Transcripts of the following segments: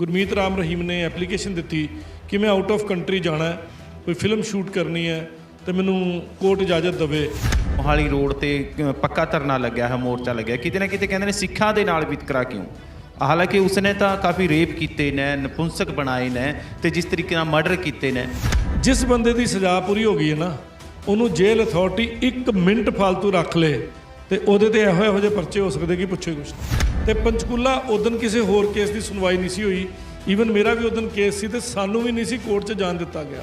ਗੁਰਮੀਤ ਰਾਮ ਰਹੀਮ ਨੇ ਐਪਲੀਕੇਸ਼ਨ ਦਿੱਤੀ ਕਿ ਮੈਂ ਆਊਟ ਆਫ ਕੰਟਰੀ ਜਾਣਾ ਕੋਈ ਫਿਲਮ ਸ਼ੂਟ ਕਰਨੀ ਹੈ ਤੇ ਮੈਨੂੰ ਕੋਰਟ ਇਜਾਜ਼ਤ ਦੇਵੇ। ਮੋਹਾਲੀ ਰੋਡ ਤੇ ਪੱਕਾ ਧਰਨਾ ਲੱਗਿਆ ਹੈ ਮੋਰਚਾ ਲੱਗਿਆ ਕਿਤੇ ਨਾ ਕਿਤੇ ਕਹਿੰਦੇ ਨੇ ਸਿੱਖਾਂ ਦੇ ਨਾਲ ਵਿਤਕਰਾ ਕਿਉਂ? ਹਾਲਾਂਕਿ ਉਸਨੇ ਤਾਂ ਕਾਫੀ ਰੇਪ ਕੀਤੇ ਨੇ ਨਪੁੰਸਕ ਬਣਾਏ ਨੇ ਤੇ ਜਿਸ ਤਰੀਕੇ ਨਾਲ ਮਰਡਰ ਕੀਤੇ ਨੇ। ਜਿਸ ਬੰਦੇ ਦੀ ਸਜ਼ਾ ਪੂਰੀ ਹੋ ਗਈ ਹੈ ਨਾ ਉਹਨੂੰ ਜੇਲ੍ਹ ਅਥਾਰਟੀ 1 ਮਿੰਟ ਫालतू ਰੱਖ ਲੇ ਤੇ ਉਹਦੇ ਤੇ ਇਹੋ ਇਹੋ ਜਿਹੇ ਪਰਚੇ ਹੋ ਸਕਦੇ ਕਿ ਪੁੱਛੇ ਕੁਛ। ਤੇ ਪੰਚਕੂਲਾ ਉਦੋਂ ਕਿਸੇ ਹੋਰ ਕੇਸ ਦੀ ਸੁਣਵਾਈ ਨਹੀਂ ਸੀ ਹੋਈ। ਈਵਨ ਮੇਰਾ ਵੀ ਉਦੋਂ ਕੇਸ ਸੀ ਤੇ ਸਾਨੂੰ ਵੀ ਨਹੀਂ ਸੀ ਕੋਰਟ 'ਚ ਜਾਣ ਦਿੱਤਾ ਗਿਆ।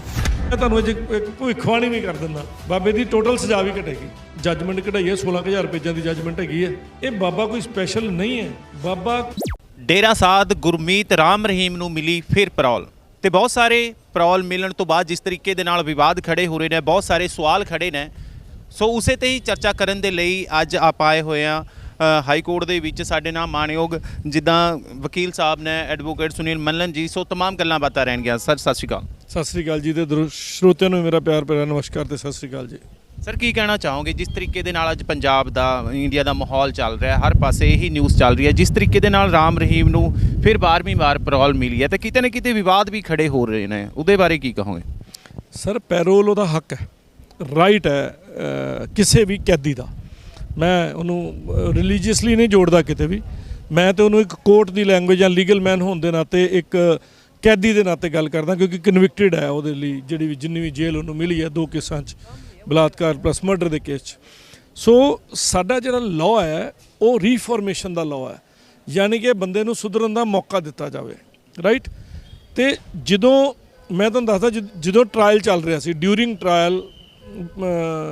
ਮੈਂ ਤੁਹਾਨੂੰ ਅੱਜ ਇੱਕ ਭਵਿੱਖਬਾਣੀ ਵੀ ਕਰ ਦਿੰਦਾ। ਬਾਬੇ ਦੀ ਟੋਟਲ ਸਜ਼ਾ ਵੀ ਘਟੇਗੀ। ਜੱਜਮੈਂਟ ਕਢਾਈ ਹੈ 16000 ਪੇਜਾਂ ਦੀ ਜੱਜਮੈਂਟ ਹੈਗੀ ਹੈ। ਇਹ ਬਾਬਾ ਕੋਈ ਸਪੈਸ਼ਲ ਨਹੀਂ ਹੈ। ਬਾਬਾ ਡੇਰਾ ਸਾਧ ਗੁਰਮੀਤ ਰਾਮ ਰਹੀਮ ਨੂੰ ਮਿਲੀ ਫਿਰ ਪਰੌਲ। ਤੇ ਬਹੁਤ ਸਾਰੇ ਪਰੌਲ ਮਿਲਣ ਤੋਂ ਬਾਅਦ ਜਿਸ ਤਰੀਕੇ ਦੇ ਨਾਲ ਵਿਵਾਦ ਖੜੇ ਹੋ ਰਹੇ ਨੇ, ਬਹੁਤ ਸਾਰੇ ਸਵਾਲ ਖੜੇ ਨੇ। ਸੋ ਉਸੇ ਤੇ ਹੀ ਚਰਚਾ ਕਰਨ ਦੇ ਲਈ ਅੱਜ ਆਪ ਆਏ ਹੋਏ ਆ ਹਾਈ ਕੋਰਟ ਦੇ ਵਿੱਚ ਸਾਡੇ ਨਾਲ ਮਾਨਯੋਗ ਜਿੱਦਾਂ ਵਕੀਲ ਸਾਹਿਬ ਨੇ ਐਡਵੋਕੇਟ ਸੁਨੀਲ ਮੱਲਨ ਜੀ ਸੋ ਤਮਾਮ ਗੱਲਾਂ ਬਾਤਾਂ ਰਹਿਣਗੀਆਂ। ਸਰ ਸਤਿ ਸ਼੍ਰੀ ਅਕਾਲ। ਸਤਿ ਸ਼੍ਰੀ ਅਕਾਲ ਜੀ ਤੇ ਸ਼ਰੋਤਿਆਂ ਨੂੰ ਮੇਰਾ ਪਿਆਰ ਭਰਿਆ ਨਮਸਕਾਰ ਤੇ ਸਤਿ ਸ਼੍ਰੀ ਅਕਾਲ ਜੀ। ਸਰ ਕੀ ਕਹਿਣਾ ਚਾਹੋਗੇ? ਜਿਸ ਤਰੀਕੇ ਦੇ ਨਾਲ ਅੱਜ ਪੰਜਾਬ ਦਾ ਇੰਡੀਆ ਦਾ ਮਾਹੌਲ ਚੱਲ ਰਿਹਾ ਹਰ ਪਾਸੇ ਇਹੀ ਨਿਊਜ਼ ਚੱਲ ਰਹੀ ਹੈ। ਜਿਸ ਤਰੀਕੇ ਦੇ ਨਾਲ ਰਾਮ ਰਹੀਮ ਨੂੰ ਫਿਰ 12ਵੀਂ ਵਾਰ ਪੈਰੋਲ ਮਿਲੀ ਹੈ ਤੇ ਕਿਤੇ ਨਾ ਕਿਤੇ ਵਿਵਾਦ ਵੀ ਖੜੇ ਹੋ ਰਹੇ ਨੇ। ਉਹਦੇ ਬਾਰੇ ਕੀ ਕਹੋਗੇ? ਸਰ ਪੈਰੋਲ ਉਹਦਾ ਹੱਕ ਹੈ ਰਾਈਟ ਹੈ ਕਿਸੇ ਵੀ ਕੈਦੀ ਦਾ। ਮੈਂ ਉਹਨੂੰ ਰਿਲੀਜੀਅਸਲੀ ਨਹੀਂ ਜੋੜਦਾ ਕਿਤੇ ਵੀ। ਮੈਂ ਤੇ ਉਹਨੂੰ ਇੱਕ ਕੋਰਟ ਦੀ ਲੈਂਗੁਏਜ ਜਾਂ ਲੀਗਲ ਮੈਨ ਹੋਣ ਦੇ ਨਾਤੇ ਇੱਕ ਕੈਦੀ ਦੇ ਨਾਤੇ ਗੱਲ ਕਰਦਾ, ਕਿਉਂਕਿ ਕਨਵਿਕਟਡ ਹੈ ਉਹਦੇ ਲਈ, ਜਿਹੜੀ ਵੀ ਜਿੰਨੀ ਵੀ ਜੇਲ੍ਹ ਉਹਨੂੰ ਮਿਲੀ ਹੈ ਦੋ ਕੇਸਾਂ 'ਚ, ਬਲਾਤਕਾਰ ਪਲੱਸ ਮਰਡਰ ਦੇ ਕੇਸ 'ਚ। ਸੋ ਸਾਡਾ ਜਿਹੜਾ ਲਾਅ ਹੈ, ਉਹ ਰੀਫਾਰਮੇਸ਼ਨ ਦਾ ਲਾਅ ਹੈ। ਯਾਨੀ ਕਿ ਬੰਦੇ ਨੂੰ ਸੁਧਰਨ ਦਾ ਮੌਕਾ ਦਿੱਤਾ ਜਾਵੇ ਰਾਈਟ ਤੇ ਜਦੋਂ, ਮੈਂ ਤੁਹਾਨੂੰ ਦੱਸਦਾ ਜਦ- ਜਦੋਂ ਟ੍ਰਾਇਲ ਚੱਲ ਰਿਹਾ ਸੀ ਡਿਊਰਿੰਗ ਟ੍ਰਾਇਲ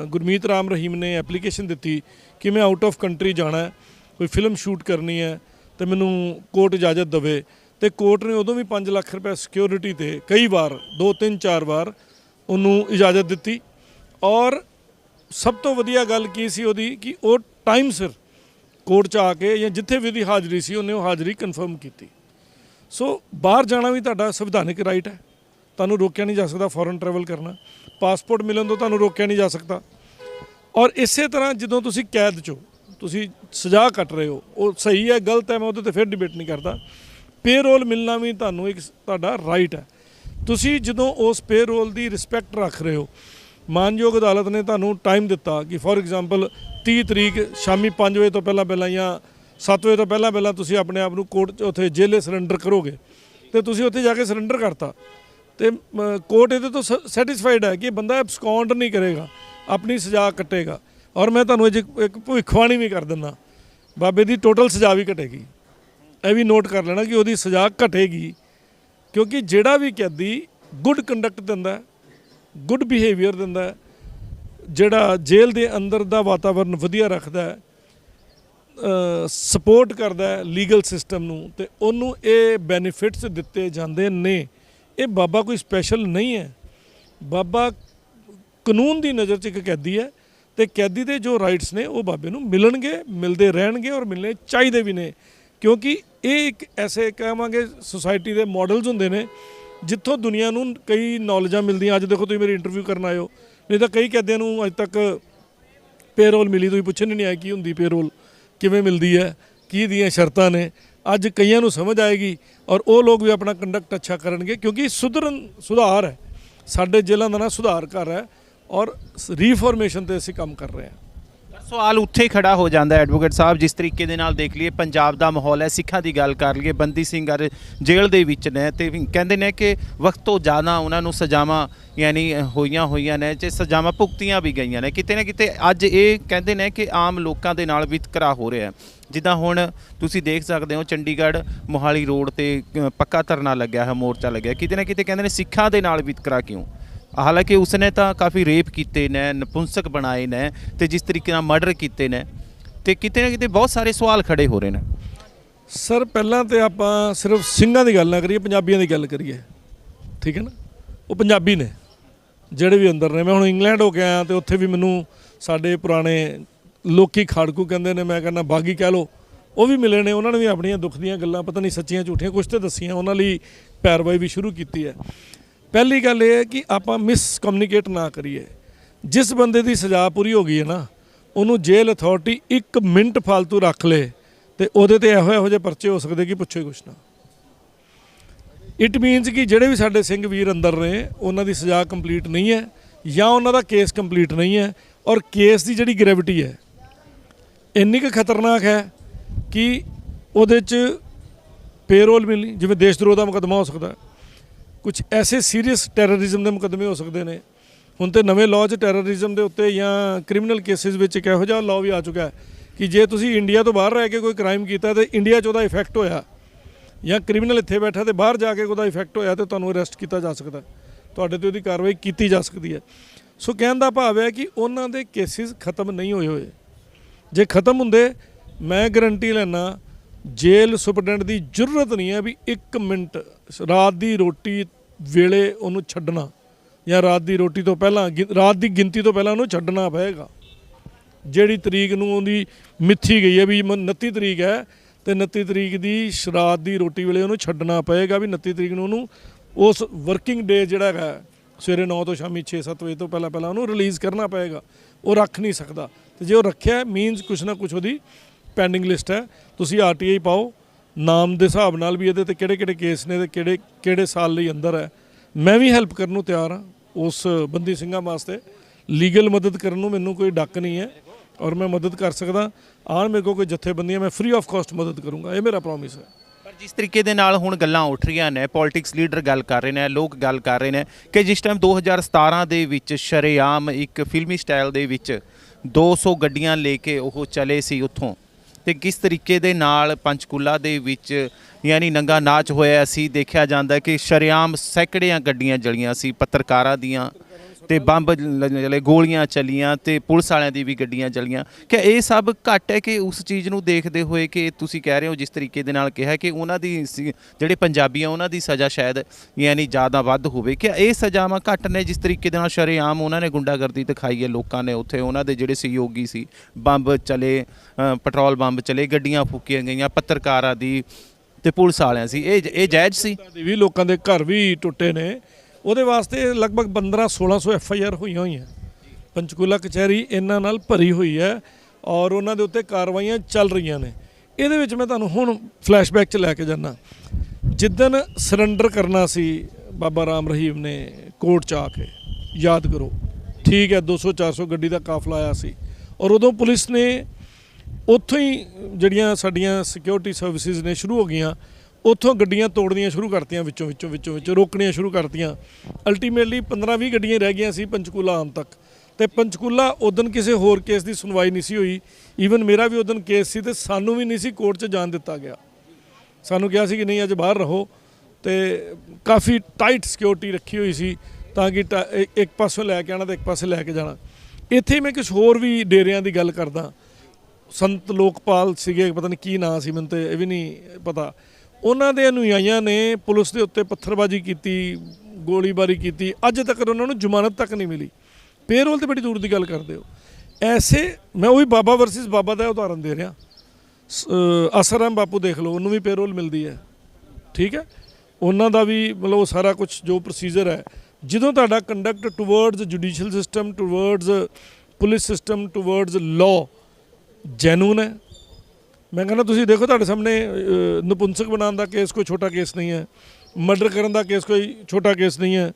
ਗੁਰਮੀਤ ਰਾਮ ਰਹੀਮ ਨੇ ਐਪਲੀਕੇਸ਼ਨ ਦਿੱਤੀ ਕਿ ਮੈਂ ਆਊਟ ਆਫ ਕੰਟਰੀ ਜਾਣਾ ਕੋਈ ਫਿਲਮ ਸ਼ੂਟ ਕਰਨੀ ਹੈ, ਤੇ ਮੈਨੂੰ ਕੋਰਟ ਇਜਾਜ਼ਤ ਦੇਵੇ। ਤੇ ਕੋਰਟ ਨੇ ਉਦੋਂ ਵੀ 5 ਲੱਖ ਰੁਪਏ ਸਿਕਿਉਰਿਟੀ ਤੇ ਕਈ ਵਾਰ, ਦੋ, ਤਿੰਨ, ਚਾਰ ਵਾਰ ਉਹਨੂੰ ਇਜਾਜ਼ਤ ਦਿੱਤੀ। ਔਰ ਸਭ ਤੋਂ ਵਧੀਆ ਗੱਲ ਕੀ ਸੀ ਉਹਦੀ ਕਿ ਉਹ ਟਾਈਮ ਸਿਰ ਕੋਰਟ 'ਚ ਆ ਕੇ ਜਾਂ ਜਿੱਥੇ ਵੀ ਉਹਦੀ ਹਾਜ਼ਰੀ ਸੀ, ਉਹਨੇ ਉਹ ਹਾਜ਼ਰੀ ਕਨਫਰਮ ਕੀਤੀ। ਸੋ ਬਾਹਰ ਜਾਣਾ ਵੀ ਤੁਹਾਡਾ ਸੰਵਿਧਾਨਿਕ ਰਾਈਟ ਹੈ। ਤੁਹਾਨੂੰ ਰੋਕਿਆ ਨਹੀਂ ਜਾ ਸਕਦਾ ਫੋਰਨ ਟਰੈਵਲ ਕਰਨਾ। ਪਾਸਪੋਰਟ ਮਿਲਣ ਤੋਂ ਤੁਹਾਨੂੰ ਰੋਕਿਆ ਨਹੀਂ ਜਾ ਸਕਦਾ। ਔਰ ਇਸੇ ਤਰ੍ਹਾਂ ਜਦੋਂ ਤੁਸੀਂ ਕੈਦ 'ਚੋਂ ਤੁਸੀਂ ਸਜ਼ਾ ਕੱਟ ਰਹੇ ਹੋ, ਉਹ ਸਹੀ ਹੈ, ਗਲਤ ਹੈ, ਮੈਂ ਉਹਦੇ ਤੇ ਫਿਰ ਡਿਬੇਟ ਨਹੀਂ ਕਰਦਾ। ਪੇਰੋਲ ਮਿਲਣਾ ਵੀ ਤੁਹਾਨੂੰ ਇੱਕ ਤੁਹਾਡਾ ਰਾਈਟ ਹੈ। ਤੁਸੀਂ ਜਦੋਂ ਉਸ ਪੇਰੋਲ ਦੀ ਰਿਸਪੈਕਟ ਰੱਖ ਰਹੇ ਹੋ, ਮਾਨਯੋਗ ਅਦਾਲਤ ਨੇ ਤੁਹਾਨੂੰ ਟਾਈਮ ਦਿੱਤਾ ਕਿ ਫੋਰ ਐਗਜ਼ਾਮਪਲ 30 ਤਰੀਕ ਸ਼ਾਮੀ 5 ਵਜੇ ਤੋਂ ਪਹਿਲਾਂ ਪਹਿਲਾਂ ਜਾਂ 7 ਵਜੇ ਤੋਂ ਪਹਿਲਾਂ ਪਹਿਲਾਂ ਤੁਸੀਂ ਆਪਣੇ ਆਪ ਨੂੰ ਕੋਰਟ 'ਚ ਉੱਥੇ ਜੇਲੇ ਸਰੈਂਡਰ ਕਰੋਗੇ, ਤੇ ਤੁਸੀਂ ਉੱਥੇ ਜਾ ਕੇ ਸਰੈਂਡਰ ਕਰਤਾ। ਤੇ ਕੋਰਟ ਇਹਦੇ ਤੋਂ ਸੈਟੀਸਫਾਈਡ ਹੈ ਕਿ ਬੰਦਾ ਐਬਸਕੌਂਡ ਨਹੀਂ ਕਰੇਗਾ। ਆਪਣੀ ਸਜ਼ਾ ਕੱਟੇਗਾ। ਔਰ ਮੈਂ ਤੁਹਾਨੂੰ ਅੱਜ ਇੱਕ- ਇੱਕ ਭਵਿੱਖਬਾਣੀ ਵੀ ਕਰ ਦਿੰਦਾ। ਬਾਬੇ ਦੀ ਟੋਟਲ ਸਜ਼ਾ ਵੀ ਘਟੇਗੀ ਇਹ ਵੀ ਨੋਟ ਕਰ ਲੈਣਾ ਕਿ ਉਹਦੀ ਸਜ਼ਾ ਘਟੇਗੀ। ਕਿਉਂਕਿ ਜਿਹੜਾ ਵੀ ਕੈਦੀ ਗੁੱਡ ਕੰਡਕਟ ਦਿੰਦਾ ਗੁੱਡ ਬਿਹੇਵੀਅਰ ਦਿੰਦਾ ਜਿਹੜਾ ਜੇਲ੍ਹ ਦੇ ਅੰਦਰ ਦਾ ਵਾਤਾਵਰਨ ਵਧੀਆ ਰੱਖਦਾ ਸਪੋਰਟ ਕਰਦਾ ਲੀਗਲ ਸਿਸਟਮ ਨੂੰ ਤੇ ਉਹਨੂੰ ਇਹ ਬੈਨੀਫਿਟਸ ਦਿੱਤੇ ਜਾਂਦੇ ਨੇ। ਇਹ ਬਾਬਾ ਕੋਈ ਸਪੈਸ਼ਲ ਨਹੀਂ ਹੈ। ਬਾਬਾ ਕਾਨੂੰਨ ਦੀ ਨਜ਼ਰ 'ਚ ਇੱਕ ਕੈਦੀ ਹੈ ਤੇ ਕੈਦੀ ਦੇ ਜੋ ਰਾਈਟਸ ਨੇ ਉਹ ਬਾਬੇ ਨੂੰ ਮਿਲਣਗੇ, ਮਿਲਦੇ ਰਹਿਣਗੇ ਔਰ ਮਿਲਣੇ ਚਾਹੀਦੇ ਵੀ ਨੇ। ਕਿਉਂਕਿ ਇਹ ਇੱਕ ਐਸੇ ਕਹਾਂਗੇ ਸੁਸਾਇਟੀ ਦੇ ਮਾਡਲਸ ਹੁੰਦੇ ਨੇ, ਜਿੱਥੋਂ ਦੁਨੀਆ ਨੂੰ ਕਈ ਨੌਲੇਜਾਂ ਮਿਲਦੀਆਂ। ਅੱਜ ਦੇਖੋ ਤੁਸੀਂ ਮੇਰੀ ਇੰਟਰਵਿਊ ਕਰਨ ਆਇਓ ਨਹੀਂ ਤਾਂ ਕਈ ਕੈਦੀਆਂ ਨੂੰ ਅੱਜ ਤੱਕ ਪੇਰੋਲ ਮਿਲੀ, ਤੁਸੀਂ ਪੁੱਛਣ ਨਹੀਂ ਆਏ ਕੀ ਹੁੰਦੀ ਪੇਰੋਲ ਕਿਵੇਂ ਮਿਲਦੀ ਹੈ, ਕੀ ਦੀਆਂ ਸ਼ਰਤਾਂ ਨੇ। ਅੱਜ ਕਈਆਂ ਨੂੰ ਸਮਝ ਆਏਗੀ ਔਰ ਉਹ ਲੋਕ ਵੀ ਆਪਣਾ ਕੰਡਕਟ ਅੱਛਾ ਕਰਨਗੇ, ਕਿਉਂਕਿ ਸੁਧਰਨ, ਸੁਧਾਰ ਹੈ। ਸਾਡੇ ਜ਼ਿਲ੍ਹਾ ਦਾ ਨਾ ਸੁਧਾਰ ਘਰ ਹੈ। ਔਰ ਰੀਫਾਰਮੇਸ਼ਨ ਤੇ ਅਸੀਂ ਕੰਮ ਕਰ ਰਹੇ ਹਾਂ। ਸਵਾਲ ਉੱਥੇ ਹੀ ਖੜਾ ਹੋ ਜਾਂਦਾ ਐਡਵੋਕੇਟ ਸਾਹਿਬ, ਜਿਸ ਤਰੀਕੇ ਦੇ ਨਾਲ ਦੇਖ ਲਈਏ, ਪੰਜਾਬ ਦਾ ਮਾਹੌਲ ਹੈ, ਸਿੱਖਾਂ ਦੀ ਗੱਲ ਕਰ ਲਈਏ, ਬੰਦੀ ਸਿੰਘ ਅਰ ਜੇਲ੍ਹ ਦੇ ਵਿੱਚ ਨੇ ਤੇ ਕਹਿੰਦੇ ਨੇ ਕਿ ਵਕਤ ਤੋਂ ਜ਼ਿਆਦਾ ਉਹਨਾਂ ਨੂੰ ਸਜ਼ਾਵਾਂ ਯਾਨੀ ਹੋਈਆਂ ਹੋਈਆਂ ਨੇ, ਤੇ ਸਜ਼ਾਵਾਂ ਭੁਗਤੀਆਂ ਵੀ ਗਈਆਂ ਨੇ। ਕਿਤੇ ਨਾ ਕਿਤੇ ਅੱਜ ਇਹ ਕਹਿੰਦੇ ਨੇ ਕਿ ਆਮ ਲੋਕਾਂ ਦੇ ਨਾਲ ਵਿਤਕਰਾ ਹੋ ਰਿਹਾ ਹੈ। ਜਿੱਦਾਂ ਹੁਣ ਤੁਸੀਂ ਦੇਖ ਸਕਦੇ ਹੋ, ਚੰਡੀਗੜ੍ਹ ਮੋਹਾਲੀ ਰੋਡ ਤੇ ਪੱਕਾ ਧਰਨਾ ਲੱਗਿਆ ਹੈ, ਮੋਰਚਾ ਲੱਗਿਆ ਕਿਤੇ ਨਾ ਕਿਤੇ ਕਹਿੰਦੇ ਨੇ ਸਿੱਖਾਂ ਦੇ ਨਾਲ ਵਿਤਕਰਾ ਕਿਉਂ? ਹਾਲਾਂਕਿ ਉਸਨੇ ਤਾਂ ਕਾਫੀ ਰੇਪ ਕੀਤੇ ਨੇ, ਨਪੁੰਸਕ ਬਣਾਏ ਨੇ ਤੇ ਜਿਸ ਤਰੀਕੇ ਨਾਲ ਮਰਡਰ ਕੀਤੇ ਨੇ ਤੇ ਕਿਤੇ ਨਾ ਕਿਤੇ ਬਹੁਤ ਸਾਰੇ ਸਵਾਲ ਖੜੇ ਹੋ ਰਹੇ ਨੇ। ਸਰ, ਪਹਿਲਾਂ ਤੇ ਆਪਾਂ ਸਿਰਫ ਸਿੰਘਾਂ ਦੀ ਗੱਲ ਨਾ ਕਰੀਏ, ਪੰਜਾਬੀਆਂ ਦੀ ਗੱਲ ਕਰੀਏ। ਠੀਕ ਹੈ ਨਾ? ਉਹ ਪੰਜਾਬੀ ਨੇ, ਜਿਹੜੇ ਵੀ ਅੰਦਰ ਨੇ। ਮੈਂ ਹੁਣ ਇੰਗਲੈਂਡ ਹੋ ਕੇ ਆਇਆ ਤੇ ਉੱਥੇ ਵੀ ਮੈਨੂੰ ਸਾਡੇ ਪੁਰਾਣੇ ਲੋਕੀ ਖਾੜਕੂ ਕਹਿੰਦੇ ਨੇ, ਮੈਂ ਕਹਿੰਦਾ ਬਾਗੀ ਕਹਿ ਲੋ ਉਹ ਵੀ ਮਿਲੇ ਨੇ। ਉਹਨਾਂ ਨੇ ਵੀ ਆਪਣੀਆਂ ਦੁੱਖ ਦੀਆਂ ਗੱਲਾਂ, ਪਤਾ ਨਹੀਂ ਸੱਚੀਆਂ ਝੂਠੀਆਂ ਕੁਝ ਤੇ ਦੱਸੀਆਂ। ਉਹਨਾਂ ਲਈ ਪੈਰਵਾਈ ਵੀ ਸ਼ੁਰੂ ਕੀਤੀ ਹੈ। ਪਹਿਲੀ ਗੱਲ ਇਹ ਹੈ ਕਿ ਆਪਾਂ ਮਿਸ ਕਮਿਊਨੀਕੇਟ ਨਾ ਕਰੀਏ। ਜਿਸ ਬੰਦੇ ਦੀ ਸਜ਼ਾ ਪੂਰੀ ਹੋ ਗਈ ਹੈ ਨਾ, ਉਹਨੂੰ ਜੇਲ੍ਹ ਅਥਾਰਟੀ 1 ਮਿੰਟ ਫालतू ਰੱਖ ਲੇ ਤੇ ਉਹਦੇ ਤੇ ਇਹੋ ਇਹੋ ਜਿਹੇ ਪਰਚੇ ਹੋ ਸਕਦੇ ਕਿ ਪੁੱਛੇ ਕੁਛ ਨਾ। ਇਟ ਮੀਨਸ ਕਿ ਜਿਹੜੇ ਵੀ ਸਾਡੇ ਸਿੰਘ ਵੀਰ ਅੰਦਰ ਨੇ, ਉਹਨਾਂ ਦੀ ਸਜ਼ਾ ਕੰਪਲੀਟ ਨਹੀਂ ਹੈ ਜਾਂ ਉਹਨਾਂ ਦਾ ਕੇਸ ਕੰਪਲੀਟ ਨਹੀਂ ਹੈ ਔਰ ਕੇਸ ਦੀ ਜਿਹੜੀ ਗ੍ਰੈਵਿਟੀ ਹੈ, ਇੰਨੀ ਕੁ ਖਤਰਨਾਕ ਹੈ ਕਿ ਉਹਦੇ 'ਚ ਪੇਰੋਲ ਮਿਲਣੀ, ਜਿਵੇਂ ਦੇਸ਼ ਦਰੋਹ ਦਾ ਮੁਕੱਦਮਾ ਹੋ ਸਕਦਾ। ਕੁਝ ਐਸੇ ਸੀਰੀਅਸ ਟੈਰਰਿਜ਼ਮ ਦੇ ਮੁਕੱਦਮੇ ਹੋ ਸਕਦੇ ਨੇ। ਹੁਣ ਤੇ ਨਵੇਂ ਲਾਅ 'ਚ ਟੈਰਰਿਜ਼ਮ ਦੇ ਉੱਤੇ ਜਾਂ ਕ੍ਰਿਮੀਨਲ ਕੇਸਿਸ ਵਿੱਚ ਇੱਕ ਇਹੋ ਜਿਹਾ ਲਾਅ ਵੀ ਆ ਚੁੱਕਾ ਹੈ ਕਿ ਜੇ ਤੁਸੀਂ ਇੰਡੀਆ ਤੋਂ ਬਾਹਰ ਰਹਿ ਕੇ ਕੋਈ ਕ੍ਰਾਈਮ ਕੀਤਾ ਤੇ ਇੰਡੀਆ 'ਚ ਉਹਦਾ ਇਫੈਕਟ ਹੋਇਆ ਜਾਂ ਕ੍ਰਿਮੀਨਲ ਇੱਥੇ ਬੈਠਾ ਤੇ ਬਾਹਰ ਜਾ ਕੇ ਉਹਦਾ ਇਫੈਕਟ ਹੋਇਆ ਤੇ ਤੁਹਾਨੂੰ ਅਰੈਸਟ ਕੀਤਾ ਜਾ ਸਕਦਾ ਤੁਹਾਡੇ ਤੇ ਉਹਦੀ ਕਾਰਵਾਈ ਕੀਤੀ ਜਾ ਸਕਦੀ ਹੈ। ਸੋ ਕਹਿਣ ਦਾ ਭਾਵ ਹੈ ਕਿ ਉਹਨਾਂ ਦੇ ਕੇਸਿਸ ਖਤਮ ਨਹੀਂ ਹੋਏ ਹੋਏ। ਜੇ ਖਤਮ ਹੁੰਦੇ, ਮੈਂ ਗਰੰਟੀ ਲੈਣਾ ਜੇਲ੍ਹ ਸੁਪਰਡੈਂਟ ਦੀ ਜ਼ਰੂਰਤ ਨਹੀਂ ਹੈ ਵੀ 1 ਮਿੰਟ ਰਾਤ ਦੀ ਰੋਟੀ ਵੇਲੇ ਉਹਨੂੰ ਛੱਡਣਾ ਜਾਂ ਰਾਤ ਦੀ ਰੋਟੀ ਤੋਂ ਪਹਿਲਾਂ ਗਿ- ਰਾਤ ਦੀ ਗਿਣਤੀ ਤੋਂ ਪਹਿਲਾਂ ਉਹਨੂੰ ਛੱਡਣਾ ਪਏਗਾ। ਜਿਹੜੀ ਤਰੀਕ ਨੂੰ ਉਹਦੀ ਮਿੱਥੀ ਗਈ ਹੈ ਵੀ ਮ- 29 ਤਰੀਕ ਹੈ, ਤੇ 29 ਤਰੀਕ ਦੀ ਸ਼ਰਾਤ ਦੀ ਰੋਟੀ ਵੇਲੇ ਉਹਨੂੰ ਛੱਡਣਾ ਪਏਗਾ ਵੀ 29 ਤਰੀਕ ਨੂੰ ਉਹਨੂੰ ਉਸ ਵਰਕਿੰਗ ਡੇ ਜਿਹੜਾ ਹੈਗਾ, ਸਵੇਰੇ 9 ਤੋਂ ਸ਼ਾਮੀ 6-7 ਵਜੇ ਤੋਂ ਪਹਿਲਾਂ ਪਹਿਲਾਂ ਉਹਨੂੰ ਰਿਲੀਜ਼ ਕਰਨਾ ਪਏਗਾ। ਉਹ ਰੱਖ ਨਹੀਂ ਸਕਦਾ। ਤੇ ਜੇ ਉਹ ਰੱਖਿਆ ਮੀਨਸ ਕੁਛ ਨਾ ਕੁਛ ਉਹਦੀ ਪੈਂਡਿੰਗ ਲਿਸਟ ਹੈ। ਤੁਸੀਂ ਆਰਟੀਆਈ ਪਾਓ, ਨਾਮ ਦੇ ਹਿਸਾਬ ਨਾਲ ਵੀ ਇਹਦੇ ਤੇ ਕਿਹੜੇ ਕਿਹੜੇ ਕੇਸ ਨੇ ਤੇ ਕਿਹੜੇ ਕਿਹੜੇ ਸਾਲ ਲਈ ਅੰਦਰ ਹੈ। ਮੈਂ ਵੀ ਹੈਲਪ ਕਰਨ ਨੂੰ ਤਿਆਰ ਹਾਂ ਉਸ ਬੰਦੀ ਸਿੰਘਾਂ ਵਾਸਤੇ। ਲੀਗਲ ਮਦਦ ਕਰਨ ਨੂੰ ਮੈਨੂੰ ਕੋਈ ਡੱਕ ਨਹੀਂ ਹੈ ਔਰ ਮੈਂ ਮਦਦ ਕਰ ਸਕਦਾ। ਆਣ ਮੇਰੇ ਕੋਲ ਕੋਈ ਜਥੇਬੰਦੀਆਂ, ਮੈਂ ਫ੍ਰੀ ਆਫ ਕਾਸਟ ਮਦਦ ਕਰੂੰਗਾ। ਇਹ ਮੇਰਾ ਪ੍ਰੋਮਿਸ ਹੈ। ਪਰ ਜਿਸ ਤਰੀਕੇ ਦੇ ਨਾਲ ਹੁਣ ਗੱਲਾਂ ਉੱਠ ਰਹੀਆਂ ਨੇ ਪੋਲਿਟਿਕਸ ਲੀਡਰ ਗੱਲ ਕਰ ਰਹੇ ਨੇ, ਲੋਕ ਗੱਲ ਕਰ ਰਹੇ ਨੇ ਕਿ ਜਿਸ ਟਾਈਮ 2017 ਦੇ ਵਿੱਚ ਸ਼ਰੇਆਮ ਇੱਕ ਫਿਲਮੀ ਸਟਾਈਲ ਦੇ ਵਿੱਚ 200 ਗੱਡੀਆਂ ਲੈ ਕੇ ਉਹ ਚਲੇ ਸੀ ਉੱਥੋਂ। ਤੇ ਕਿਸ ਤਰੀਕੇ ਦੇ ਨਾਲ ਪੰਚਕੂਲਾ ਦੇ ਵਿੱਚ ਯਾਨੀ ਨੰਗਾ ਨਾਚ ਹੋਇਆ ਸੀ, ਦੇਖਿਆ ਜਾਂਦਾ ਕਿ ਸ਼ਰੇਆਮ ਸੈਂਕੜਿਆਂ ਗੱਡੀਆਂ ਜਲੀਆਂ ਸੀ, ਪੱਤਰਕਾਰਾਂ ਦੀਆਂ ਤੇ ਬੰਬ ਜਲੇ ਗੋਲੀਆਂ ਚੱਲੀਆਂ ਤੇ ਪੁਲਿਸ ਵਾਲਿਆਂ ਦੀ ਵੀ ਗੱਡੀਆਂ ਜਲੀਆਂ। ਕਿ ਇਹ ਸਭ ਘੱਟ ਹੈ ਕਿ ਉਸ ਚੀਜ਼ ਨੂੰ ਦੇਖਦੇ ਹੋਏ ਕਿ ਤੁਸੀਂ ਕਹਿ ਰਹੇ ਹੋ, ਜਿਸ ਤਰੀਕੇ ਦੇ ਨਾਲ ਕਿਹਾ ਕਿ ਉਹਨਾਂ ਦੀ ਸੀ- ਜਿਹੜੇ ਪੰਜਾਬੀ ਆ, ਉਹਨਾਂ ਦੀ ਸਜ਼ਾ ਸ਼ਾਇਦ ਯਾਨੀ ਜ਼ਿਆਦਾ ਵੱਧ ਹੋਵੇ। ਕਿ ਇਹ ਸਜ਼ਾਵਾਂ ਘੱਟ ਨੇ, ਜਿਸ ਤਰੀਕੇ ਦੇ ਨਾਲ ਸ਼ਰੇਆਮ ਉਹਨਾਂ ਨੇ ਗੁੰਡਾਗਰਦੀ ਦਿਖਾਈ ਹੈ ਲੋਕਾਂ ਨੇ ਉੱਥੇ, ਉਹਨਾਂ ਦੇ ਜਿਹੜੇ ਸਹਿਯੋਗੀ ਸੀ, ਬੰਬ ਚਲੇ ਪੈਟਰੋਲ ਬੰਬ ਚਲੇ, ਗੱਡੀਆਂ ਫੂਕੀਆਂ ਗਈਆਂ, ਪੱਤਰਕਾਰਾਂ ਦੀ ਤੇ ਪੁਲਿਸ ਵਾਲਿਆਂ ਸੀ। ਇਹ ਇਹ ਜਾਇਜ਼ ਸੀ। ਵੀ, ਲੋਕਾਂ ਦੇ ਘਰ ਵੀ ਟੁੱਟੇ ਨੇ। ਉਹਦੇ ਵਾਸਤੇ ਲਗਭਗ 15 1600 ਐਫ ਆਈ ਆਰ ਹੋਈਆਂ ਹੋਈਆਂ। ਪੰਚਕੂਲਾ ਕਚਹਿਰੀ ਇਹਨਾਂ ਨਾਲ ਭਰੀ ਹੋਈ ਹੈ ਔਰ ਉਹਨਾਂ ਦੇ ਉੱਤੇ ਕਾਰਵਾਈਆਂ ਚੱਲ ਰਹੀਆਂ ਨੇ। ਇਹਦੇ ਵਿੱਚ ਮੈਂ ਤੁਹਾਨੂੰ ਹੁਣ ਫਲੈਸ਼ਬੈਕ 'ਚ ਲੈ ਕੇ ਜਾਣਾ ਜਿੱਦਨ ਸਰੈਂਡਰ ਕਰਨਾ ਸੀ ਬਾਬਾ ਰਾਮ ਰਹੀਮ ਨੇ ਕੋਰਟ 'ਚ ਆ ਕੇ, ਯਾਦ ਕਰੋ। ਠੀਕ ਹੈ 200 400 ਗੱਡੀ ਦਾ ਕਾਫਲਾ ਆਇਆ ਸੀ। ਔਰ ਉਦੋਂ ਪੁਲਿਸ ਨੇ ਉੱਥੋਂ ਹੀ ਜਿਹੜੀਆਂ ਸਾਡੀਆਂ ਸਿਕਿਉਰਿਟੀ ਸਰਵਿਸਿਜ਼ ਨੇ ਸ਼ੁਰੂ ਹੋ ਗਈਆਂ, ਉੱਥੋਂ ਗੱਡੀਆਂ ਤੋੜਨੀਆਂ ਸ਼ੁਰੂ ਕਰਤੀਆਂ, ਵਿੱਚੋਂ ਵਿੱਚੋਂ ਵਿੱਚੋਂ, ਵਿੱਚ, ਰੋਕਣੀਆਂ ਸ਼ੁਰੂ ਕਰਤੀਆਂ। ਅਲਟੀਮੇਟਲੀ 15-20 ਗੱਡੀਆਂ ਰਹਿ ਗਈਆਂ ਸੀ ਪੰਚਕੂਲਾ ਆਉਣ ਤੱਕ। ਤੇ ਪੰਚਕੂਲਾ ਉਦੋਂ ਕਿਸੇ ਹੋਰ ਕੇਸ ਦੀ ਸੁਣਵਾਈ ਨਹੀਂ ਸੀ ਹੋਈ। ਈਵਨ ਮੇਰਾ ਵੀ ਉਦੋਂ ਕੇਸ ਸੀ ਤੇ ਸਾਨੂੰ ਵੀ ਨਹੀਂ ਸੀ ਕੋਰਟ 'ਚ ਜਾਣ ਦਿੱਤਾ ਗਿਆ। ਸਾਨੂੰ ਕਿਹਾ ਸੀ ਕਿ ਨਹੀਂ, ਅੱਜ ਬਾਹਰ ਰਹੋ। ਤੇ ਕਾਫੀ ਟਾਈਟ ਸਿਕਿਉਰਿਟੀ ਰੱਖੀ ਹੋਈ ਸੀ ਤਾਂ ਕਿ ਟਾ- ਇੱਕ- ਇੱਕ ਪਾਸੋਂ ਲੈ ਕੇ ਆਣਾ ਤੇ ਇੱਕ ਪਾਸੇ ਲੈ ਕੇ ਜਾਣਾ। ਇੱਥੇ ਮੈਂ ਕੁਝ ਹੋਰ ਵੀ ਡੇਰਿਆਂ ਦੀ ਗੱਲ ਕਰਦਾ। ਸੰਤ ਲੋਕਪਾਲ ਸੀਗੇ, ਪਤਾ ਨਹੀਂ ਕੀ ਨਾਂ ਸੀ, ਮੈਨੂੰ ਤੇ ਇਹ ਵੀ ਨਹੀਂ ਪਤਾ। ਉਹਨਾਂ ਦੇ ਅਨੁਯਾਈਆਂ ਨੇ ਪੁਲਿਸ ਦੇ ਉੱਤੇ ਪੱਥਰਬਾਜ਼ੀ ਕੀਤੀ, ਗੋਲੀਬਾਰੀ ਕੀਤੀ। ਅੱਜ ਤੱਕ ਉਹਨਾਂ ਨੂੰ ਜ਼ਮਾਨਤ ਤੱਕ ਨਹੀਂ ਮਿਲੀ। ਪੇਰੋਲ ਤੇ ਬੜੀ ਦੂਰ ਦੀ ਗੱਲ ਕਰਦੇ ਹੋ। ਐਸੇ, ਮੈਂ ਉਹੀ ਬਾਬਾ ਵਰਸਸ ਬਾਬਾ ਦਾ ਉਦਾਹਰਨ ਦੇ ਰਿਹਾ। ਸ- ਅਹ ਬਾਪੂ ਦੇਖ ਲਓ, ਉਹਨੂੰ ਵੀ ਪੇਰੋਲ ਮਿਲਦੀ ਹੈ। ਠੀਕ ਹੈ? ਉਹਨਾਂ ਦਾ ਵੀ ਮਤਲਬ ਉਹ ਸਾਰਾ ਕੁਝ ਜੋ ਪ੍ਰੋਸੀਜਰ ਹੈ। ਜਦੋਂ ਤੁਹਾਡਾ conduct towards judicial system towards police system towards law genuine ਹੈ। ਮੈਂ ਕਹਿੰਦਾ ਤੁਸੀਂ ਦੇਖੋ ਤੁਹਾਡੇ ਸਾਹਮਣੇ ਅਹ, ਨਪੁੰਸਕ ਬਣਾਉਣ ਦਾ ਕੇਸ ਕੋਈ ਛੋਟਾ ਕੇਸ ਨਹੀਂ ਹੈ। ਮਰਡਰ ਕਰਨ ਦਾ ਕੇਸ ਕੋਈ ਛੋਟਾ ਕੇਸ ਨਹੀਂ ਹੈ।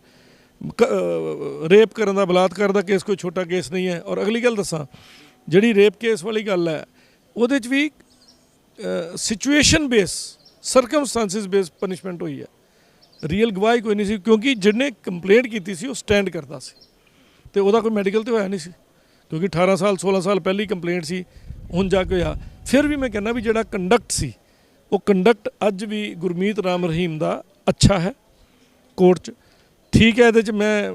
ਰੇਪ ਕਰਨ ਦਾ ਬਲਾਤਕਾਰ ਦਾ ਕੇਸ ਕੋਈ ਛੋਟਾ ਕੇਸ ਨਹੀਂ ਹੈ। ਔਰ ਅਗਲੀ ਗੱਲ ਦੱਸਾਂ ਜਿਹੜੀ ਰੇਪ ਕੇਸ ਵਾਲੀ ਗੱਲ ਹੈ ਉਹਦੇ 'ਚ ਵੀ situation base circumstances base punishment ਹੋਈ ਹੈ। ਰੀਅਲ ਗਵਾਹੀ ਕੋਈ ਨਹੀਂ ਸੀ ਕਿਉਂਕਿ ਜਿਹਨੇ ਕੰਪਲੇਂਟ ਕੀਤੀ ਸੀ ਉਹ ਸਟੈਂਡ ਕਰਦਾ ਸੀ। ਤੇ ਉਹਦਾ ਕੋਈ ਮੈਡੀਕਲ ਤੇ ਹੋਇਆ ਨਹੀਂ ਸੀ। ਕਿਉਂਕਿ 18 ਸਾਲ 16 ਸਾਲ ਪਹਿਲੀ ਕੰਪਲੇਂਟ ਸੀ। ਹੁਣ ਜਾ ਕੇ ਹੋਇਆ ਫਿਰ ਵੀ ਮੈਂ ਕਹਿੰਦਾ ਵੀ ਜਿਹੜਾ ਕੰਡਕਟ ਸੀ, ਉਹ ਕੰਡਕਟ ਅੱਜ ਵੀ ਗੁਰਮੀਤ ਰਾਮ ਰਹੀਮ ਦਾ ਅੱਛਾ ਹੈ ਕੋਰਟ 'ਚ। ਠੀਕ ਹੈ ਇਹਦੇ 'ਚ ਮੈਂ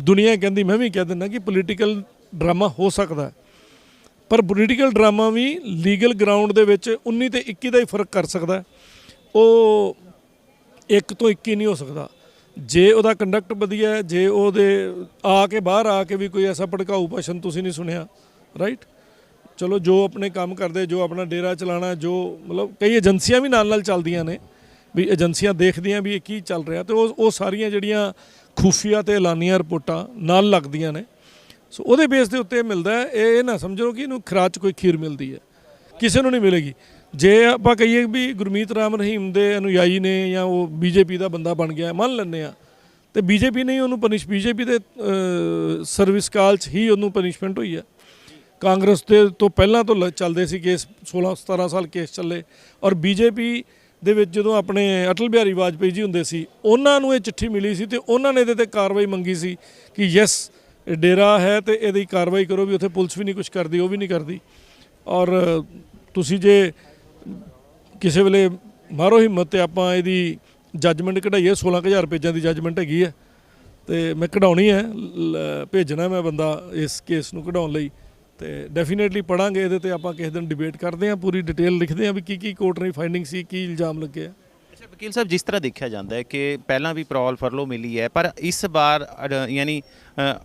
ਦੁਨੀਆ ਕਹਿੰਦੀ, ਮੈਂ ਵੀ ਕਹਿ ਦਿੰਦਾ ਕਿ ਪੋਲੀਟੀਕਲ ਡਰਾਮਾ ਹੋ ਸਕਦਾ ਪਰ ਪੋਲੀਟੀਕਲ ਡਰਾਮਾ ਵੀ ਲੀਗਲ ਗਰਾਊਂਡ ਦੇ ਵਿੱਚ 19 ਤੇ 21 ਦਾ ਹੀ ਫ਼ਰਕ ਕਰ ਸਕਦਾ ਉਹ ਇੱਕ ਤੋਂ 21 ਨਹੀਂ ਹੋ ਸਕਦਾ। ਜੇ ਉਹਦਾ ਕੰਡਕਟ ਵਧੀਆ ਜੇ ਉਹਦੇ ਆ ਕੇ ਬਾਹਰ ਆ ਕੇ ਵੀ ਕੋਈ ਐਸਾ ਭੜਕਾਊ ਭਾਸ਼ਣ ਤੁਸੀਂ ਨਹੀਂ ਸੁਣਿਆ ਰਾਈਟ ਚਲੋ ਜੋ ਆਪਣੇ ਕੰਮ ਕਰਦੇ, ਜੋ ਆਪਣਾ ਡੇਰਾ ਚਲਾਣਾ, ਜੋ ਮਤਲਬ ਕਈ ਏਜੰਸੀਆਂ ਵੀ ਨਾਲ ਨਾਲ ਚੱਲਦੀਆਂ ਨੇ, ਵੀ ਏਜੰਸੀਆਂ ਦੇਖਦੀਆਂ ਵੀ ਇਹ ਕੀ ਚੱਲ ਰਿਹਾ ਤੇ ਉਹ ਉਹ ਸਾਰੀਆਂ ਜਿਹੜੀਆਂ ਖੂਫੀਆ ਤੇ ਐਲਾਨੀਆਂ ਰਿਪੋਰਟਾਂ ਨਾਲ ਲੱਗਦੀਆਂ ਨੇ। ਸੋ ਉਹਦੇ ਬੇਸ ਦੇ ਉੱਤੇ ਮਿਲਦਾ ਹੈ, ਇਹ ਇਹ ਨਾ ਸਮਝੋ ਕਿ ਇਹਨੂੰ ਖਰਾਚ ਕੋਈ ਖੀਰ ਮਿਲਦੀ ਹੈ। ਕਿਸੇ ਨੂੰ ਨਹੀਂ ਮਿਲੇਗੀ। ਜੇ ਆਪਾਂ ਕਹੀਏ ਵੀ ਗੁਰਮੀਤ ਰਾਮ ਰਹੀਮ ਦੇ ਅਨੁਯਾਈ ਨੇ ਜਾਂ ਉਹ ਬੀਜੇਪੀ ਦਾ ਬੰਦਾ ਬਣ ਗਿਆ, ਮੰਨ ਲੈਂਦੇ ਆ ਤੇ ਬੀਜੇਪੀ ਨੇ ਹੀ ਉਹਨੂੰ ਪਨਿਸ਼ ਬੀਜੇਪੀ ਦੇ ਸਰਵਿਸ ਕਾਲ 'ਚ ਹੀ ਉਹਨੂੰ ਪਨਿਸ਼ਮੈਂਟ ਹੋਈ ਹੈ। ਕਾਂਗਰਸ ਦੇ ਤੋਂ ਪਹਿਲਾਂ ਤੋਂ ਲ- ਚੱਲਦੇ ਸੀ ਕੇਸ 16 17 ਸਾਲ ਕੇਸ ਚੱਲੇ। ਔਰ ਬੀਜੇਪੀ ਦੇ ਵਿੱਚ ਜਦੋਂ ਆਪਣੇ ਅਟਲ ਬਿਹਾਰੀ ਵਾਜਪੇਈ ਜੀ ਹੁੰਦੇ ਸੀ, ਉਹਨਾਂ ਨੂੰ ਇਹ ਚਿੱਠੀ ਮਿਲੀ ਸੀ ਤੇ ਉਹਨਾਂ ਨੇ ਇਹਦੇ ਤੇ ਕਾਰਵਾਈ ਮੰਗੀ ਸੀ ਕਿ ਯੈਸ, ਇਹ ਡੇਰਾ ਹੈ ਤੇ ਇਹਦੀ ਕਾਰਵਾਈ ਕਰੋ ਵੀ ਉੱਥੇ ਪੁਲਿਸ ਵੀ ਨਹੀਂ ਕੁਝ ਕਰਦੀ, ਉਹ ਵੀ ਨਹੀਂ ਕਰਦੀ। ਔਰ ਤੁਸੀਂ ਜੇ ਕਿਸੇ ਵੇਲੇ ਮਾਰੋ ਹਿੰਮਤ ਤੇ ਆਪਾਂ ਇਹਦੀ ਜੱਜਮੈਂਟ ਕਢਾਈਏ 16000 ਪੇਜਾਂ ਦੀ ਜੱਜਮੈਂਟ ਹੈਗੀ ਹੈ। ਤੇ ਮੈਂ ਕਢਾਉਣੀ ਹੈ ਲ- ਭੇਜਣਾ ਮੈਂ ਬੰਦਾ ਇਸ ਕੇਸ ਨੂੰ ਕਢਾਉਣ ਲਈ। ਤੇ ਡੈਫੀਨੇਟਲੀ ਪੜਾਂਗੇ ਇਹਦੇ ਤੇ ਆਪਾਂ ਕਿਸੇ ਦਿਨ ਡਿਬੇਟ ਕਰਦੇ ਹਾਂ, ਪੂਰੀ ਡਿਟੇਲ ਲਿਖਦੇ ਹਾਂ ਵੀ ਕੀ ਕੀ ਕੋਰਟ ਨੇ ਫਾਈਂਡਿੰਗ ਸੀ, ਕੀ ਇਲਜ਼ਾਮ ਲੱਗੇ ਆ। ਅੱਛਾ, ਵਕੀਲ ਸਾਹਿਬ, ਜਿਸ ਤਰ੍ਹਾਂ ਦੇਖਿਆ ਜਾਂਦਾ ਹੈ ਕਿ ਪਹਿਲਾਂ ਵੀ ਪਰੋਲ ਫਰਲੋ ਮਿਲੀ ਹੈ, ਪਰ ਇਸ ਵਾਰ ਅੜ- ਯਾਨੀ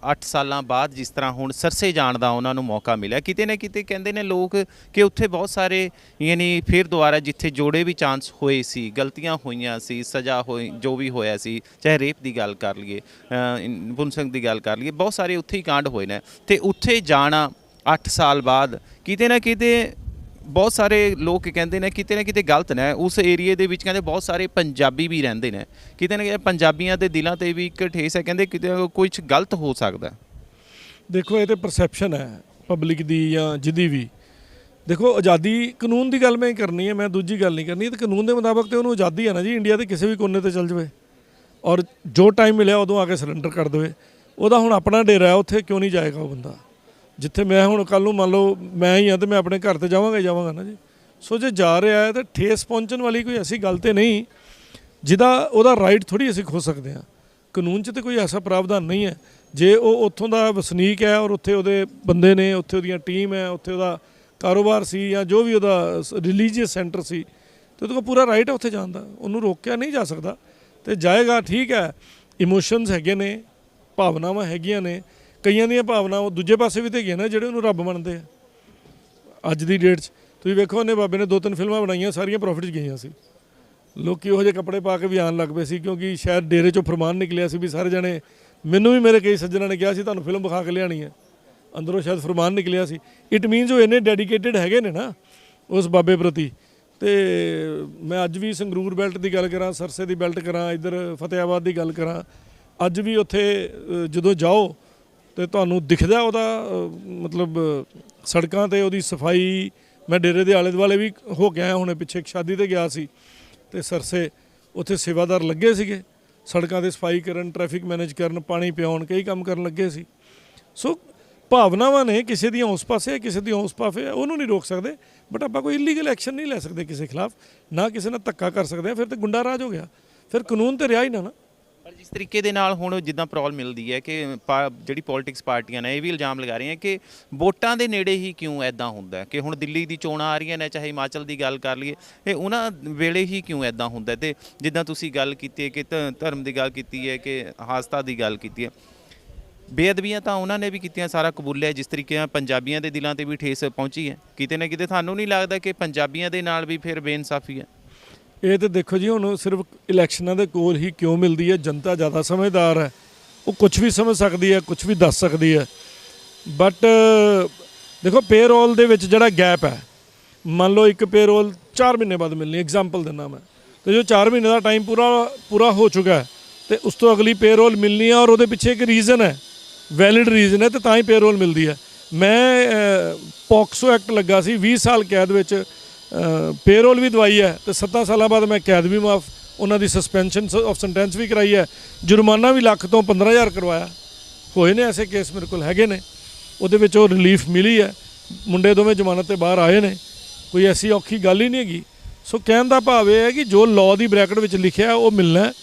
8 ਸਾਲਾਂ ਬਾਅਦ ਜਿਸ ਤਰ੍ਹਾਂ ਹੁਣ ਸਰਸੇ ਜਾਣ ਦਾ ਉਹਨਾਂ ਨੂੰ ਮੌਕਾ ਮਿਲਿਆ, ਕਿਤੇ ਨਾ ਕਿਤੇ ਕਹਿੰਦੇ ਨੇ ਲੋਕ ਕਿ ਉੱਥੇ ਬਹੁਤ ਸਾਰੇ, ਯਾਨੀ, ਫਿਰ ਦੁਬਾਰਾ ਜਿੱਥੇ ਜੋੜੇ ਵੀ ਚਾਂਸ ਹੋਏ ਸੀ, ਗਲਤੀਆਂ ਹੋਈਆਂ ਸੀ, ਸਜ਼ਾ ਹੋਈ, ਜੋ ਵੀ ਹੋਇਆ ਸੀ, ਚਾਹੇ ਰੇਪ ਦੀ ਗੱਲ ਕਰ ਲਈਏ ਪੁੰਸੰਗ ਦੀ ਗੱਲ ਕਰ ਲਈਏ, ਬਹੁਤ ਸਾਰੇ ਉੱਥੇ ਹੀ ਕਾਂਡ ਹੋਏ ਨੇ, ਤੇ ਉੱਥੇ ਜਾਣਾ 8 ਸਾਲ ਬਾਅਦ ਕਿਤੇ ਨਾ ਕਿਤੇ ਬਹੁਤ ਸਾਰੇ ਲੋਕ ਕਹਿੰਦੇ ਨੇ, ਕਿਤੇ ਨਾ ਕਿਤੇ ਗਲਤ ਨੇ। ਉਸ ਏਰੀਏ ਦੇ ਵਿੱਚ ਕਹਿੰਦੇ ਬਹੁਤ ਸਾਰੇ ਪੰਜਾਬੀ ਵੀ ਰਹਿੰਦੇ ਨੇ। ਕਿਤੇ ਨਾ ਕਿਤੇ ਪੰਜਾਬੀਆਂ ਦੇ ਦਿਲਾਂ ਤੇ ਵੀ ਇੱਕ ਠੇਸ ਹੈ, ਕਹਿੰਦੇ ਕਿਤੇ ਕੁਝ ਗਲਤ ਹੋ ਸਕਦਾ। ਦੇਖੋ, ਇਹ ਤੇ ਪਰਸੈਪਸ਼ਨ ਹੈ ਪਬਲਿਕ ਦੀ ਜਾਂ ਜਿਹਦੀ ਵੀ। ਦੇਖੋ, ਆਜ਼ਾਦੀ ਕਾਨੂੰਨ ਦੀ ਗੱਲ ਮੈਂ ਕਰਨੀ ਹੈ, ਮੈਂ ਦੂਜੀ ਗੱਲ ਨਹੀਂ ਕਰਨੀ। ਤੇ ਕਾਨੂੰਨ ਦੇ ਮੁਤਾਬਕ ਤੇ ਉਹਨੂੰ ਆਜ਼ਾਦੀ ਹੈ ਨਾ ਜੀ ਇੰਡੀਆ ਦੇ ਕਿਸੇ ਵੀ ਕੋਨੇ ਤੇ ਚੱਲ ਜਾਵੇ। ਔਰ ਜੋ ਟਾਈਮ ਮਿਲਿਆ, ਉਦੋਂ ਆ ਕੇ ਸਰੈਂਡਰ ਕਰ ਦੇਵੇ। ਉਹਦਾ ਹੁਣ ਆਪਣਾ ਡੇਰਾ ਹੈ, ਉੱਥੇ ਕਿਉਂ ਨਹੀਂ ਜਾਏਗਾ ਉਹ ਬੰਦਾ? ਜਿੱਥੇ ਮੈਂ ਹੁਣ ਕੱਲ ਨੂੰ ਮੰਨ ਲਓ ਮੈਂ ਹੀ ਆ ਤੇ ਮੈਂ ਆਪਣੇ ਘਰ ਤੇ ਜਾਵਾਂਗਾ ਹੀ ਜਾਵਾਂਗਾ ਨਾ ਜੀ। ਸੋ ਜੇ ਜਾ ਰਿਹਾ ਹੈ ਤਾਂ ਠੇਸ ਪਹੁੰਚਣ ਵਾਲੀ ਕੋਈ ਐਸੀ ਗੱਲ ਤੇ ਨਹੀਂ ਜਿਹਦਾ ਉਹਦਾ ਰਾਈਟ ਥੋੜੀ ਅਸੀਂ ਖੋ ਸਕਦੇ ਹਾਂ। ਕਾਨੂੰਨ 'ਚ ਤੇ ਕੋਈ ਐਸਾ ਪ੍ਰਾਵਧਾਨ ਨਹੀਂ ਹੈ। ਜੇ ਉਹ ਉੱਥੋਂ ਦਾ ਵਸਨੀਕ ਹੈ ਔਰ ਉੱਥੇ ਉਹਦੇ ਬੰਦੇ ਨੇ, ਉੱਥੇ ਉਹਦੀਆਂ ਟੀਮ ਹੈ, ਉੱਥੇ ਉਹਦਾ ਕਾਰੋਬਾਰ ਸੀ ਜਾਂ ਜੋ ਵੀ ਉਹਦਾ ਰਿਲੀਜੀਅਸ ਸੈਂਟਰ ਸੀ, ਤੇ ਉਹਦੇ ਕੋਲ ਪੂਰਾ ਰਾਈਟ ਹੈ ਉੱਥੇ ਜਾਣ ਦਾ। ਉਹਨੂੰ ਰੋਕਿਆ ਨਹੀਂ ਜਾ ਸਕਦਾ। ਤੇ ਜਾਏਗਾ ਠੀਕ ਹੈ। ਇਮੋਸ਼ਨਸ ਹੈਗੇ ਨੇ, ਭਾਵਨਾਵਾਂ ਹੈਗੀਆਂ ਨੇ। ਕਈਆਂ ਦੀਆਂ ਭਾਵਨਾਵਾਂ ਦੂਜੇ ਪਾਸੇ ਵੀ ਤੇ ਹੈਗੀਆਂ ਨੇ, ਜਿਹੜੇ ਉਹਨੂੰ ਰੱਬ ਮੰਨਦੇ ਆ। ਅੱਜ ਦੀ ਡੇਟ 'ਚ ਤੁਸੀਂ ਵੇਖੋ ਉਹਨੇ ਬਾਬੇ ਨੇ ਦੋ ਤਿੰਨ ਫਿਲਮਾਂ ਬਣਾਈਆਂ, ਸਾਰੀਆਂ ਪ੍ਰੋਫਿਟ 'ਚ ਗਈਆਂ ਸੀ। ਲੋਕੀ ਉਹੋ ਜਿਹੇ ਕੱਪੜੇ ਪਾ ਕੇ ਵੀ ਆਉਣ ਲੱਗ ਪਏ ਸੀ, ਕਿਉਂਕਿ ਸ਼ਾਇਦ ਡੇਰੇ 'ਚੋਂ ਫਰਮਾਨ ਨਿਕਲਿਆ ਸੀ ਵੀ ਸਾਰੇ ਜਣੇ, ਮੈਨੂੰ ਵੀ ਮੇਰੇ ਕਈ ਸੱਜਣਾਂ ਨੇ ਕਿਹਾ ਸੀ, ਤੁਹਾਨੂੰ ਫਿਲਮ ਵਿਖਾ ਕੇ ਲਿਆਣੀ ਹੈ। ਅੰਦਰੋਂ ਸ਼ਾਇਦ ਫਰਮਾਨ ਨਿਕਲਿਆ ਸੀ। ਇਟ ਮੀਨਸ ਉਹ ਇੰਨੇ ਡੈਡੀਕੇਟਿਡ ਹੈਗੇ ਨੇ ਨਾ, ਉਸ ਬਾਬੇ ਪ੍ਰਤੀ। ਤੇ ਮੈਂ ਅੱਜ ਵੀ ਸੰਗਰੂਰ ਬੈਲਟ ਦੀ ਗੱਲ ਕਰਾਂ, ਸਰਸੇ ਦੀ ਬੈਲਟ ਕਰਾਂ, ਇੱਧਰ ਫਤਿਆਬਾਦ ਦੀ ਗੱਲ ਕਰਾਂ। ਅੱਜ ਵੀ ਉੱਥੇ ਜਦੋਂ ਜਾਓ ਤੇ ਤੁਹਾਨੂੰ ਦਿਖਦਾ ਉਹਦਾ ਮਤਲਬ ਸੜਕਾਂ ਤੇ ਉਹਦੀ ਸਫ਼ਾਈ। ਮੈਂ ਡੇਰੇ ਦੇ ਆਲੇ ਦੁਆਲੇ ਵੀ ਹੋ ਕੇ ਆਇਆ, ਹੁਣੇ ਪਿੱਛੇ ਇੱਕ ਸ਼ਾਦੀ ਤੇ ਗਿਆ ਸੀ ਤੇ ਸਰਸੇ ਉੱਥੇ ਸੇਵਾਦਾਰ ਲੱਗੇ ਸੀਗੇ। ਸੜਕਾਂ ਤੇ ਸਫ਼ਾਈ ਕਰਨ, ਟ੍ਰੈਫਿਕ ਮੈਨੇਜ ਕਰਨ, ਪਾਣੀ ਪਿਆਉਣ, ਕਈ ਕੰਮ ਕਰਨ ਲੱਗੇ ਸੀ। ਸੋ, ਭਾਵਨਾਵਾਂ ਨੇ ਕਿਸੇ ਦੀਆਂ ਉਸ ਪਾਸੇ, ਕਿਸੇ ਦੀਆਂ ਉਸ ਪਾਸੇ, ਉਹਨੂੰ ਨਹੀਂ ਰੋਕ ਸਕਦੇ। ਬਟ ਆਪਾਂ ਕੋਈ ਇਲੀਗਲ ਐਕਸ਼ਨ ਨਹੀਂ ਲੈ ਸਕਦੇ ਕਿਸੇ ਖਿਲਾਫ। ਨਾ ਕਿਸੇ ਨਾਲ ਧੱਕਾ ਕਰ ਸਕਦੇ ਆ, ਫਿਰ ਤੇ ਗੁੰਡਾ ਰਾਜ ਹੋ ਗਿਆ। ਫਿਰ ਕਾਨੂੰਨ ਤੇ ਰਿਹਾ ਹੀ ਨਾ ਨਾ। ਪਰ ਜਿਸ ਤਰੀਕੇ ਦੇ ਨਾਲ ਹੁਣ ਜਿੱਦਾਂ ਪ੍ਰੋਲ ਮਿਲਦੀ ਹੈ ਕਿ ਪਾ- ਜਿਹੜੀ ਪੋਲਿਟਿਕਸ ਪਾਰਟੀਆਂ ਨੇ ਇਹ ਵੀ ਇਲਜ਼ਾਮ ਲਗਾ ਰਹੀਆਂ ਕਿ ਵੋਟਾਂ ਦੇ ਨੇੜੇ ਹੀ ਕਿਉਂ ਐਦਾਂ ਹੁੰਦਾ ਕਿ ਹੁਣ ਦਿੱਲੀ ਦੀ ਚੋਣਾਂ ਆ ਰਹੀਆਂ ਨੇ, ਚਾਹੇ ਹਿਮਾਚਲ ਦੀ ਗੱਲ ਕਰ ਲਈਏ ਇਹ ਉਹਨਾਂ ਵੇਲੇ ਹੀ ਕਿਉਂ ਐਦਾਂ ਹੁੰਦਾ ਹੈ? ਤੇ ਜਿੱਦਾਂ ਤੁਸੀਂ ਗੱਲ ਕੀਤੀ ਹੈ ਕਿ ਧਰਮ ਦੀ ਗੱਲ ਕੀਤੀ ਹੈ ਕਿ ਹਾਸਤਾ ਦੀ ਗੱਲ ਕੀਤੀ ਹੈ, ਬੇਅਦਬੀਆਂ ਤਾਂ ਉਹਨਾਂ ਨੇ ਵੀ ਕੀਤੀਆਂ, ਸਾਰਾ ਕਬੂਲਿਆ ਜਿਸ ਤਰੀਕੇ ਨਾਲ ਪੰਜਾਬੀਆਂ ਦੇ ਦਿਲਾਂ ਤੇ ਵੀ ਠੇਸ ਪਹੁੰਚੀ ਹੈ। ਕਿਤੇ ਨਾ ਕਿਤੇ ਤੁਹਾਨੂੰ ਨਹੀਂ ਲੱਗਦਾ ਕਿ ਪੰਜਾਬੀਆਂ ਦੇ ਨਾਲ ਵੀ ਫਿਰ ਬੇਇਨਸਾਫੀ ਹੈ? ਇਹ ਤੇ ਦੇਖੋ ਜੀ, ਹੁਣ ਸਿਰਫ ਇਲੈਕਸ਼ਨਾਂ ਦੇ ਕੋਲ ਹੀ ਕਿਉਂ ਮਿਲਦੀ ਹੈ? ਜਨਤਾ ਜ਼ਿਆਦਾ ਸਮਝਦਾਰ ਹੈ। ਉਹ ਕੁਝ ਵੀ ਸਮਝ ਸਕਦੀ ਹੈ ਕੁਝ ਵੀ ਦੱਸ ਸਕਦੀ ਹੈ। ਬਟ ਦੇਖੋ ਪੇਰੋਲ ਦੇ ਵਿੱਚ ਜਿਹੜਾ ਗੈਪ ਹੈ, ਮੰਨ ਲਓ ਇੱਕ ਪੇਰੋਲ 4 ਮਹੀਨੇ ਬਾਅਦ ਮਿਲਣੀ ਐਗਜ਼ਾਮਪਲ ਦਿੰਦਾ ਮੈਂ। ਤੇ ਜੋ 4 ਮਹੀਨੇ ਦਾ ਟਾਈਮ ਪੂਰਾ ਪੂਰਾ ਹੋ ਚੁੱਕਾ ਹੈ, ਤੇ ਉਸ ਤੋਂ ਅਗਲੀ ਪੇਰੋਲ ਮਿਲਣੀ ਹੈ ਔਰ ਉਹਦੇ ਪਿੱਛੇ ਇੱਕ ਰੀਜ਼ਨ ਹੈ ਵੈਲਿਡ ਰੀਜ਼ਨ ਹੈ, ਤੇ ਤਾਂ ਹੀ ਪੇਰੋਲ ਮਿਲਦੀ ਹੈ। ਮੈਂ ਪੌਕਸੋ ਐਕਟ ਲੱਗਾ ਸੀ 20 ਸਾਲ ਕੈਦ ਵਿੱਚ ਪੇਰੋਲ ਵੀ ਦਵਾਈ ਹੈ ਤੇ 7 ਸਾਲਾਂ ਬਾਅਦ ਮੈਂ ਕੈਦ ਵੀ ਮਾਫ, ਉਹਨਾਂ ਦੀ ਸਸਪੈਂਸ਼ਨ ਆਫ ਸੈਂਟੈਂਸ ਵੀ ਕਰਾਈ ਹੈ। ਜੁਰਮਾਨਾ ਵੀ ਲੱਖ ਤੋਂ 15000 ਕਰਵਾਇਆ। ਹੋਏ ਨੇ ਐਸੇ ਕੇਸ ਮੇਰੇ ਕੋਲ ਹੈਗੇ ਨੇ। ਉਹਦੇ ਵਿੱਚ ਉਹ ਰਿਲੀਫ ਮਿਲੀ ਹੈ। ਮੁੰਡੇ ਦੋਵੇਂ ਜ਼ਮਾਨਤ ਤੇ ਬਾਹਰ ਆਏ ਨੇ। ਕੋਈ ਐਸੀ ਔਖੀ ਗੱਲ ਹੀ ਨਹੀਂ ਹੈਗੀ। ਸੋ ਕਹਿਣ ਦਾ ਭਾਵ ਇਹ ਹੈ ਕਿ ਜੋ ਲਾਅ ਦੀ ਬ੍ਰੈਕਟ ਵਿੱਚ ਲਿਖਿਆ ਉਹ ਮਿਲਣਾ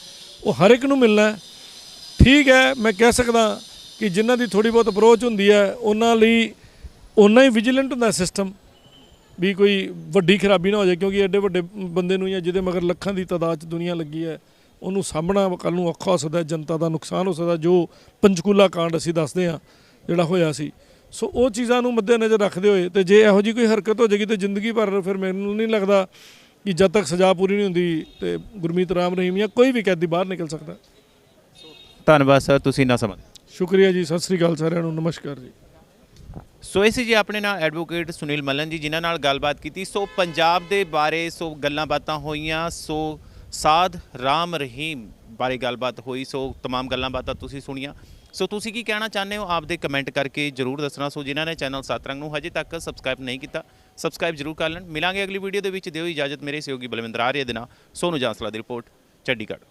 ਉਹ ਹਰ ਇੱਕ ਨੂੰ ਮਿਲਣਾ ਠੀਕ ਹੈ, ਮੈਂ ਕਹਿ ਸਕਦਾ ਕਿ ਜਿਨ੍ਹਾਂ ਦੀ ਥੋੜੀ ਬਹੁਤ ਅਪਰੋਚ ਹੁੰਦੀ ਹੈ, ਉਹਨਾਂ ਲਈ ਉਹਨਾਂ ਹੀ ਵਿਜੀਲੈਂਟ ਹੁੰਦਾ ਸਿਸਟਮ ਵੀ ਕੋਈ ਵੱਡੀ ਖਰਾਬੀ ਨਾ ਹੋ ਜਾਏ ਕਿਉਂਕਿ ਐਡੇ ਵੱਡੇ ਬੰਦੇ ਨੂੰ ਜਾਂ ਜਿਹਦੇ ਮਗਰ ਲੱਖਾਂ ਦੀ ਤਾਦਾਦ 'ਚ ਦੁਨੀਆ ਲੱਗੀ ਹੈ ਉਹਨੂੰ ਸਾਹਮਣਾ ਕੱਲ ਨੂੰ ਔਖਾ ਹੋ ਸਕਦਾ ਜਨਤਾ ਦਾ ਨੁਕਸਾਨ ਹੋ ਸਕਦਾ ਜੋ ਪੰਚਕੂਲਾ ਕਾਂਡ ਅਸੀਂ ਦੱਸਦੇ ਹਾਂ ਜਿਹੜਾ ਹੋਇਆ ਸੀ। ਸੋ ਉਹ ਚੀਜ਼ਾਂ ਨੂੰ ਮੱਦੇਨਜ਼ਰ ਰੱਖਦੇ ਹੋਏ ਤੇ ਜੇ ਇਹੋ ਜੀ ਕੋਈ ਹਰਕਤ ਹੋ ਜਾਏਗੀ ਤੇ ਜ਼ਿੰਦਗੀ ਭਰ ਫਿਰ ਮੈਨੂੰ ਨਹੀਂ ਲੱਗਦਾ ਕਿ ਜਦ ਤੱਕ ਸਜ਼ਾ ਪੂਰੀ ਨਹੀਂ ਹੁੰਦੀ ਤੇ ਗੁਰਮੀਤ ਰਾਮ ਰਹੀਮ ਜਾਂ ਕੋਈ ਵੀ ਕੈਦੀ ਬਾਹਰ ਨਿਕਲ ਸਕਦਾ। ਧੰਨਵਾਦ ਸਰ ਤੁਸੀਂ ਨਾ ਸਮਝ ਸ਼ੁਕਰੀਆ ਜੀ ਸਤਿ ਸ੍ਰੀ ਅਕਾਲ ਸਾਰਿਆਂ ਨੂੰ ਨਮਸਕਾਰ ਜੀ। ਸੋ ਇਹ ਸੀ ਜੀ ਆਪਣੇ ਨਾਲ ਐਡਵੋਕੇਟ ਸੁਨੀਲ ਮੱਲਨ ਜੀ ਜਿਨ੍ਹਾਂ ਨਾਲ ਗੱਲਬਾਤ ਕੀਤੀ ਸੋ ਪੰਜਾਬ ਦੇ ਬਾਰੇ ਸੋ ਗੱਲਾਂ ਬਾਤਾਂ ਹੋਈਆਂ ਸੋ ਸਾਧ ਰਾਮ ਰਹੀਮ ਬਾਰੇ ਗੱਲਬਾਤ ਹੋਈ ਸੋ तमाम ਗੱਲਾਂ ਬਾਤਾਂ ਤੁਸੀਂ ਸੁਣੀਆਂ ਸੋ ਤੁਸੀਂ ਕੀ ਕਹਿਣਾ ਚਾਹੁੰਦੇ ਹੋ ਆਪਦੇ ਕਮੈਂਟ ਕਰਕੇ ਜਰੂਰ ਦੱਸਣਾ ਸੋ ਜਿਨ੍ਹਾਂ ਨੇ ਚੈਨਲ ਸਤਰੰਗ ਨੂੰ ਹਜੇ ਤੱਕ ਸਬਸਕ੍ਰਾਈਬ ਨਹੀਂ ਕੀਤਾ ਸਬਸਕ੍ਰਾਈਬ ਜਰੂਰ ਕਰ ਲੈਣ ਮਿਲਾਂਗੇ ਅਗਲੀ ਵੀਡੀਓ ਦੇ ਵਿੱਚ ਦਿਓ ਇਜਾਜ਼ਤ ਮੇਰੇ ਸਹਿਯੋਗੀ ਬਲਵਿੰਦਰ ਆਰੀਆ ਦੇ ਨਾਲ ਸੋਨੂ ਜਾਂਸਲਾ ਦੀ ਰਿਪੋਰਟ ਚੰਡੀਗੜ੍ਹ